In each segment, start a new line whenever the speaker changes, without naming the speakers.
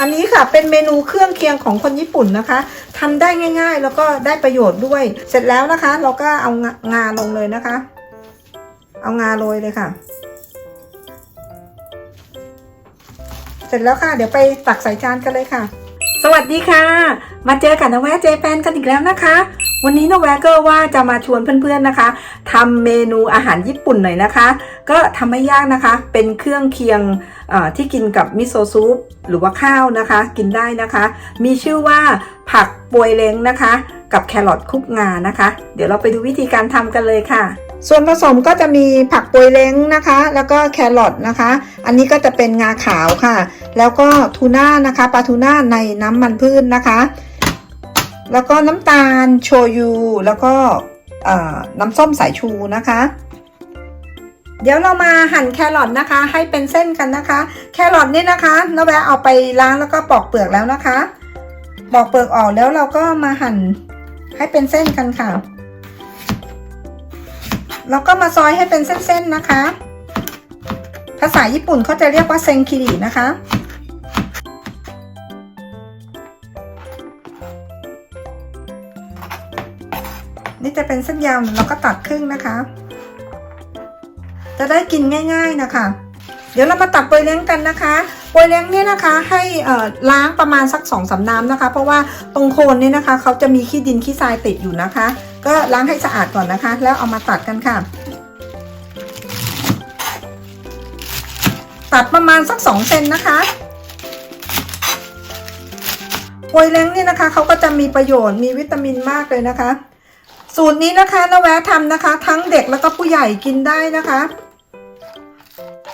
อันนี้ค่ะเป็นเมนูเครื่องเคียงของคนญี่ปุ่นนะคะทำได้ง่าย ๆ แล้วก็ได้ประโยชน์ด้วย เสร็จแล้วนะคะ เราก็เอางาลงเลยนะคะ เอางาโรยเลยค่ะ เสร็จแล้วค่ะ เดี๋ยวไปตักใส่จานกันเลยค่ะ สวัสดีค่ะ มาเจอกับนแวะเจแปนกันอีกแล้วนะคะ วันนี้นแวะก็ว่าจะมาชวนเพื่อนๆนะคะทำเมนูอาหารญี่ปุ่นหน่อยนะคะ ก็ทำไม่ยากนะคะ เป็นเครื่องเคียงที่กินกับมิโซซุปหรือว่าข้าวนะคะ กินได้นะคะ มีชื่อว่าผักปวยเล้งนะคะ กับแครอทคุกงานะคะ เดี๋ยวเราไปดูวิธีการทำกันเลยค่ะส่วนผสมก็จะมีผักปวยเล้งนะคะ แล้วก็แครอทนะคะ อันนี้ก็จะเป็นงาขาวค่ะ แล้วก็ทูน่านะคะปลาทูน่าในน้ำมันพืชนนะคะ แล้วก็น้ำตาลโชยุแล้วก็น้ำส้มสายชูนะคะ เดี๋ยวเรามาหั่นแครอทนะคะ ให้เป็นเส้นกันนะคะ แครอทนี่นะคะน้าแวะเอาไปล้างแล้วก็ปอกเปลือกแล้วนะคะ ปอกเปลือกออกแล้วเราก็มาหั่นให้เป็นเส้นกันค่ะแล้วก็มาซอยให้เป็นเส้นๆนะคะ ภาษาญี่ปุ่นเขาจะเรียกว่าเซงคิรินะคะ นี่จะเป็นเส้นยาวเราก็ตัดครึ่งนะคะ จะได้กินง่าย ๆนะคะ เดี๋ยวเรามาตักโปยเล้งกันนะคะโปยเล้งเนี่ยนะคะให้ล้างประมาณสักสองสาน้ำนะคะ เพราะว่าตรงโคนเนี่ยนะคะเขาจะมีขี้ดินขี้ทรายติดอยู่นะคะ ก็ล้างให้สะอาดก่อนนะคะ แล้วเอามาตัดกันค่ะตัดประมาณสักสองเซนนะคะโปยเล้งเนี่ยนะคะเขาก็จะมีประโยชน์มีวิตามินมากเลยนะคะ สูตรนี้นะคะนแวะทำนะคะ ทั้งเด็กแล้วก็ผู้ใหญ่กินได้นะคะ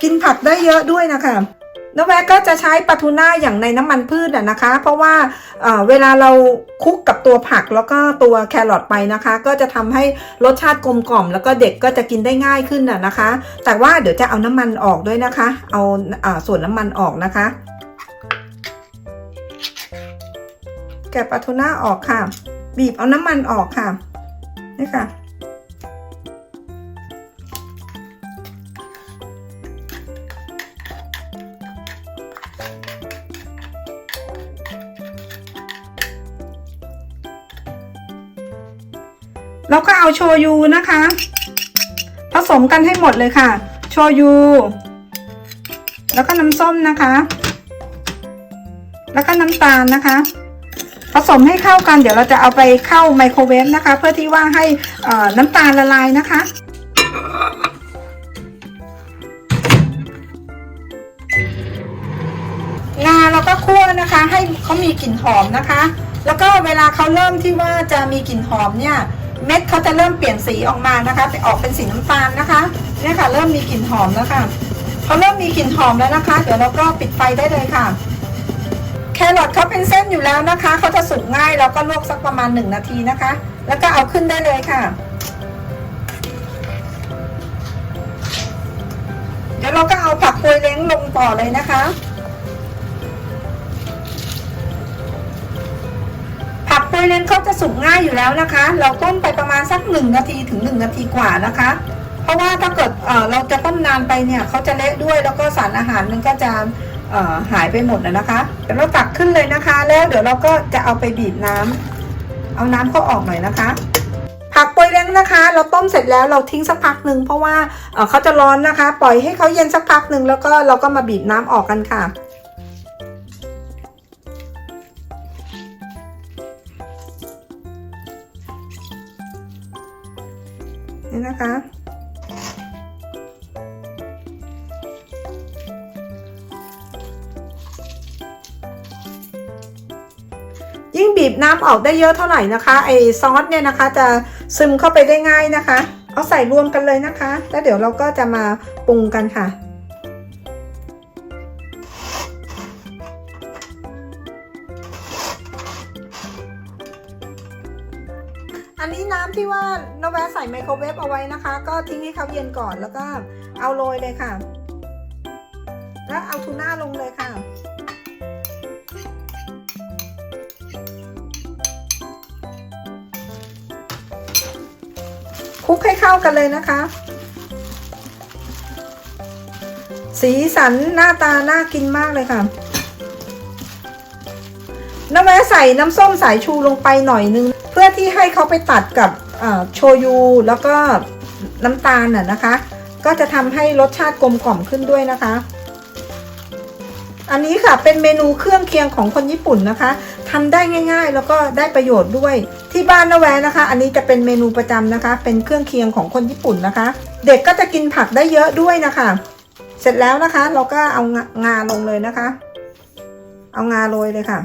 กินผักได้เยอะด้วยนะคะนแวะก็จะใช้ปลาทูน่าอย่างในน้ำมันพืชอะนะคะ เพราะว่าเอ่อเวลาเราคลุกกับตัวผักแล้วก็ตัวแครอทไปนะคะ ก็จะทำให้รสชาติกลมกล่อม แล้วก็เด็กก็จะกินได้ง่ายขึ้นอะนะคะ แต่ว่าเดี๋ยวจะเอาน้ำมันออกด้วยนะคะ เอาอาส่วนน้ำมันออกนะคะ แกะปลาทูน่าออกค่ะ บีบเอาน้ำมันออกค่ะ นี่ค่ะ แล้วก็เอาโชยุนะคะ ผสมกันให้หมดเลยค่ะ โชยุแล้วก็น้ำส้มนะคะ แล้วก็น้ำตาลนะคะ ผสมให้เข้ากัน เดี๋ยวเราจะเอาไปเข้าไมโครเวฟนะคะ เพื่อที่ว่าให้น้ำตาลละลายนะคะ งาเราก็คั่วนะคะ ให้เขามีกลิ่นหอมนะคะ แล้วก็เวลาเขาเริ่มที่ว่าจะมีกลิ่นหอมเนี่ยเม็ดเขาจะเริ่มเปลี่ยนสีออกมานะคะไปออกเป็นสีน้ำตาลนะคะเนี่ยค่ะ เริ่มมีกลิ่นหอมแล้วค่ะเขาเริ่มมีกลิ่นหอมแล้วนะคะ เดี๋ยวเราก็ปิดไฟได้เลยค่ะ รอทเขาเป็นเส้นอยู่แล้วนะคะเขาจะสุกง่ายเราก็ลวกสักประมาณหนึ่งนาทีนะคะ แล้วก็เอาขึ้นได้เลยค่ะ เดี๋ยวเราก็เอาผักโปยเล้งลงต่อเลยนะคะ ผักโปยเล้งเขาจะสุกง่ายอยู่แล้วนะคะ เราต้มไปประมาณสักหนึ่งนาทีถึงหนึ่งนาทีกว่านะคะ เพราะว่าถ้าเกิดเเราจะต้มนานไปเนี่ยเขาจะเละด้วยแล้วก็สารอาหารมันก็จะ หายไปหมดนะนะคะ เดี๋ยวเราตักขึ้นเลยนะคะ แล้วเดี๋ยวเราก็จะเอาไปบีบน้ำเอาน้ำเขาออกหน่อยนะคะ ผักโปยเล้งนะคะ เราต้มเสร็จแล้วเราทิ้งสักพักหนึ่งเพราะว่าเอ่อเขาจะร้อนนะคะ ปล่อยให้เขาเย็นสักพักหนึ่งแล้วก็เราก็มาบีบน้ำออกกันค่ะนี่นะคะ บีบน้ำออกได้เยอะเท่าไหร่นะคะไอซอสเนี่ยนะคะ จะซึมเข้าไปได้ง่ายนะคะ เอาใส่รวมกันเลยนะคะ แล้วเดี๋ยวเราก็จะมาปรุงกันค่ะอันนี้น้ำที่ว่านแวะใส่ไมโครเวฟเอาไว้นะคะ ก็ทิ้งให้เขาเย็นก่อนแล้วก็เอาโรยเลยค่ะ แล้วเอาทูน่าลงเลยค่ะ คลุกให้เข้ากันเลยนะคะ สีสันหน้าตาน่ากินมากเลยค่ะน้ำแวะใส่น้ำส้มสายชูลงไปหน่อยนึง เพื่อที่ให้เขาไปตัดกับโชยุแล้วก็น้ำตาลน่ะนะคะ ก็จะทำให้รสชาติกลมกล่อมขึ้นด้วยนะคะ อันนี้ค่ะเป็นเมนูเครื่องเคียงของคนญี่ปุ่นนะคะทำได้ง่าย ๆ แล้วก็ได้ประโยชน์ด้วย ที่บ้านนะแวนะคะ อันนี้จะเป็นเมนูประจำนะคะ เป็นเครื่องเคียงของคนญี่ปุ่นนะคะ เด็กก็จะกินผักได้เยอะด้วยนะคะ เสร็จแล้วนะคะ เราก็เอางาลงเลยนะคะ เอางาโรยเลยค่ะ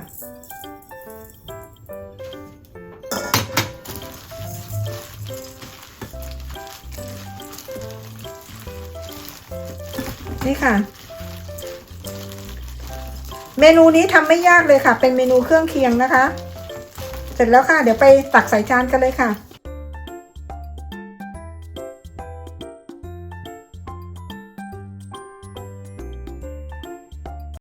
นี่ค่ะเมนูนี้ทำไม่ยากเลยค่ะ เป็นเมนูเครื่องเคียงนะคะ เสร็จแล้วค่ะ เดี๋ยวไปตักใส่จานกันเลยค่ะ